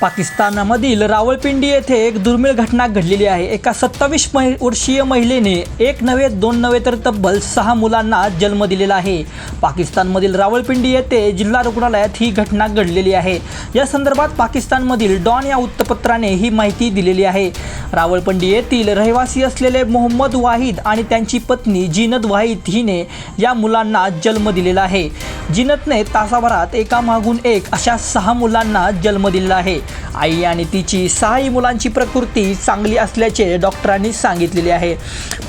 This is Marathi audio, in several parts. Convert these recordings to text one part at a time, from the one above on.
पाकिस्तानामधील रावळपिंडी येथे एक दुर्मिळ घटना घडलेली आहे. एका सत्तावीस महि वर्षीय महिलेने एक नव्हे दोन नव्हे तर तब्बल सहा मुलांना जन्म दिलेला आहे. पाकिस्तानमधील रावळपिंडी येथे जिल्हा रुग्णालयात ही घटना घडलेली आहे. या संदर्भात पाकिस्तानमधील डॉन या वृत्तपत्राने ही माहिती दिलेली आहे. रावळपिंडी येथील रहिवासी असलेले मोहम्मद वाहिद आणि त्यांची पत्नी जिनद वाहिद हिने या मुलांना जन्म दिलेला आहे. जिनतने तासाभरात एकामागून एक अशा सहा मुलांना जन्म दिलेला आहे. आई आणि तिची सहाही मुलांची प्रकृती चांगली असल्याचे डॉक्टरांनी सांगितलेले आहे.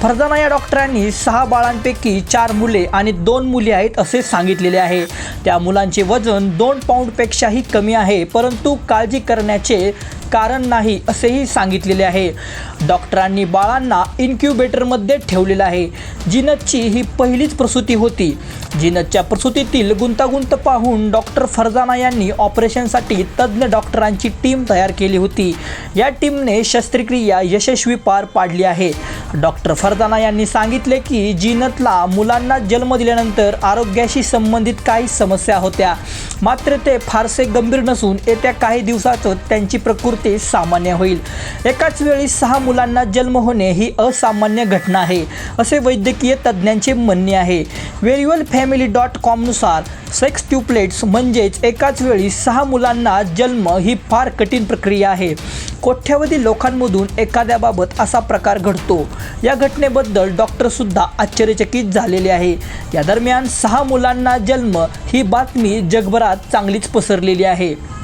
फरजाना या डॉक्टरांनी सहा बाळांपैकी चार मुले आणि दोन मुली आहेत असे सांगितलेले आहे. त्या मुलांचे वजन दोन पाऊंडपेक्षाही कमी आहे परंतु काळजी करण्याचे कारण नाही असेही सांगितलेले आहे. डॉक्टरांनी बाळांना इन्क्युबेटरमध्ये ठेवलेलं आहे. जिनतची ही पहिलीच प्रसूती होती. जिनतच्या प्रसूतीतील गुंतागुंत पाहून डॉक्टर फरजाना यांनी ऑपरेशनसाठी तज्ज्ञ डॉक्टरांची टीम तयार केली होती. या टीमने शस्त्रक्रिया यशस्वी पार पाडली आहे. डॉक्टर फरजाना यांनी सांगितले की जिनतला मुलांना जन्म दिल्यानंतर आरोग्याशी संबंधित काही समस्या होत्या. मात्र ते फारसे गंभीर नसून येत्या काही दिवसातच त्यांची प्रकृती सामान्य होईल. एकाच वेळी सहा मुलांना जन्म होणे ही असामान्य घटना आहे असे वैद्यकीय तज्ज्ञांचे म्हणणे आहे. वेरिवल फॅमिली डॉट कॉमनुसार सेक्स ट्यूप्लेट्स म्हणजेच एकाच वेळी सहा मुलांना जन्म ही फार कठीण प्रक्रिया आहे. कोट्यावधी लोकांमधून एखाद्याबाबत असा प्रकार घडतो. या घटनेबद्दल डॉक्टरसुद्धा आश्चर्यचकित झालेले आहे. या दरम्यान सहा मुलांना जन्म ही बातमी जगभरात चांगलीच पसरलेली आहे.